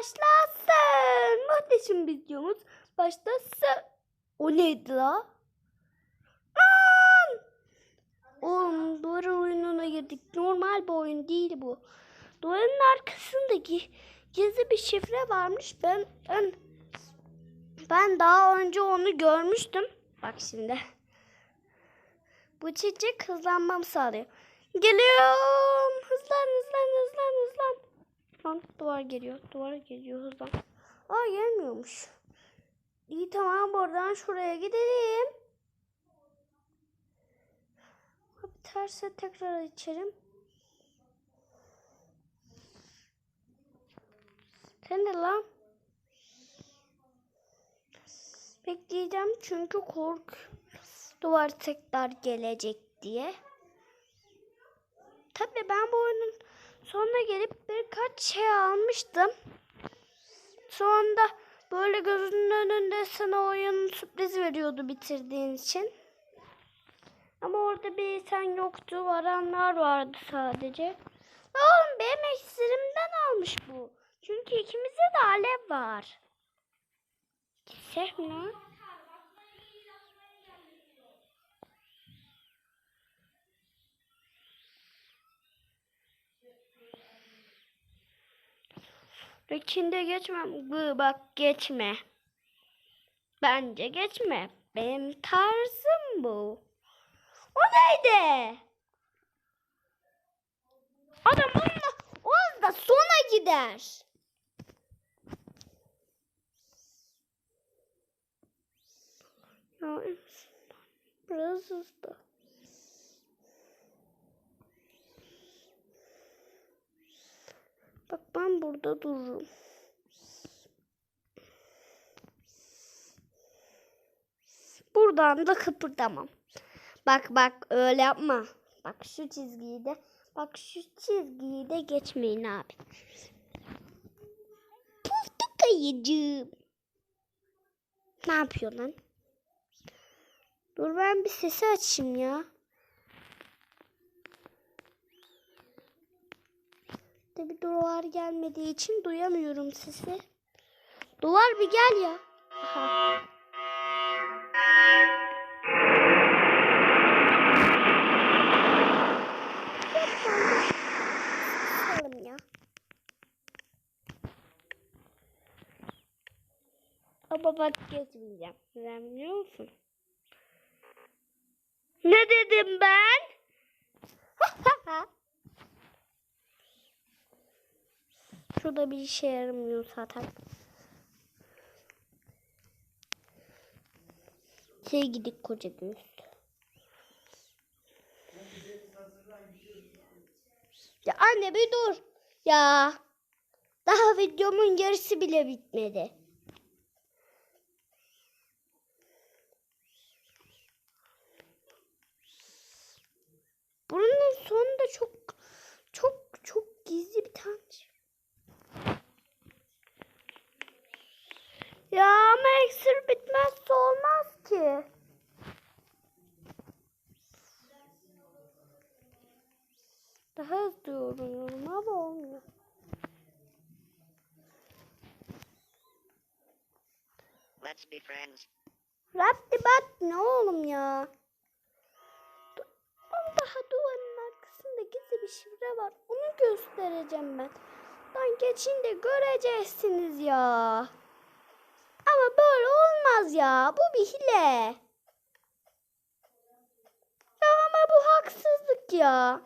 başlasın. Muhteşem videomuz başlasın. O neydi la? Oğlum duvar oyununa girdik. Normal bir oyun değil bu. Duvarın arkasındaki gizli bir şifre varmış. Ben ben ben daha önce onu görmüştüm. Bak şimdi. Bu çiçek hızlanmamı sağlıyor. Geliyorum. Hızlan hızlan hızlan hızlan. Lan duvar geliyor. Duvar geliyor hızlan. Aa gelmiyormuş. İyi tamam buradan şuraya gidelim. Biterse tekrar içerim. Sen de lan. Bekleyeceğim çünkü kork duvar tekrar gelecek diye. Tabii ben bu oyunun sonuna gelip birkaç şey almıştım. Sonra böyle gözünün önünde sana oyun sürpriz veriyordu bitirdiğin için. Ama orada bir sen yoktu. Varanlar vardı sadece. Oğlum benim iksirimden almış bu. Çünkü ikimizde de alev var. Gitsek mi? Rekinde geçmem. Gı bak geçme. Bence geçme. Benim tarzım bu. O neydi? Adam onunla o da sona gider. Biraz hızlı. Bak ben burada dururum. Buradan da kıpırdamam. Bak bak öyle yapma. Bak şu çizgiyi de bak şu çizgiyi de geçmeyin abi. Puftuk ayıcığım. Ne yapıyor lan? Dur ben bir sesi açayım ya. Tabi duvar gelmediği için duyamıyorum sesi. Duvar bir gel ya. Aha. Ya. Bak geçmeyeceğim. Sen biliyor musun? Ne dedim ben? Şurada bir işe yaramıyor zaten. Şey gidik koca. Ya anne bir dur. Ya. Daha videomun yarısı bile bitmedi. Bunun sonunda çok çok çok gizli bir tane şey. Ya ama iksir bitmezse olmaz ki. Daha hızlı yoruyorum ama olmuyor. Let's be friends. Raptibat ne oğlum ya? Daha duvarın arkasında gizli bir şifre var. Onu göstereceğim ben. Lan geçince göreceksiniz ya. Olmaz ya. Bu bir hile. Ya ama bu haksızlık ya.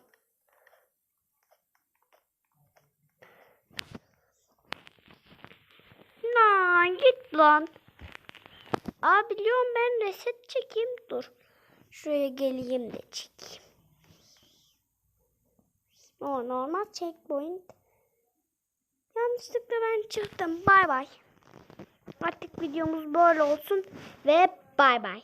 Lan git lan. Aa biliyorum ben reset çekeyim. Dur. Şuraya geleyim de çekeyim. O normal checkpoint. Yanlışlıkla ben çıktım. Bay bay. Artık videomuz böyle olsun ve bay bay.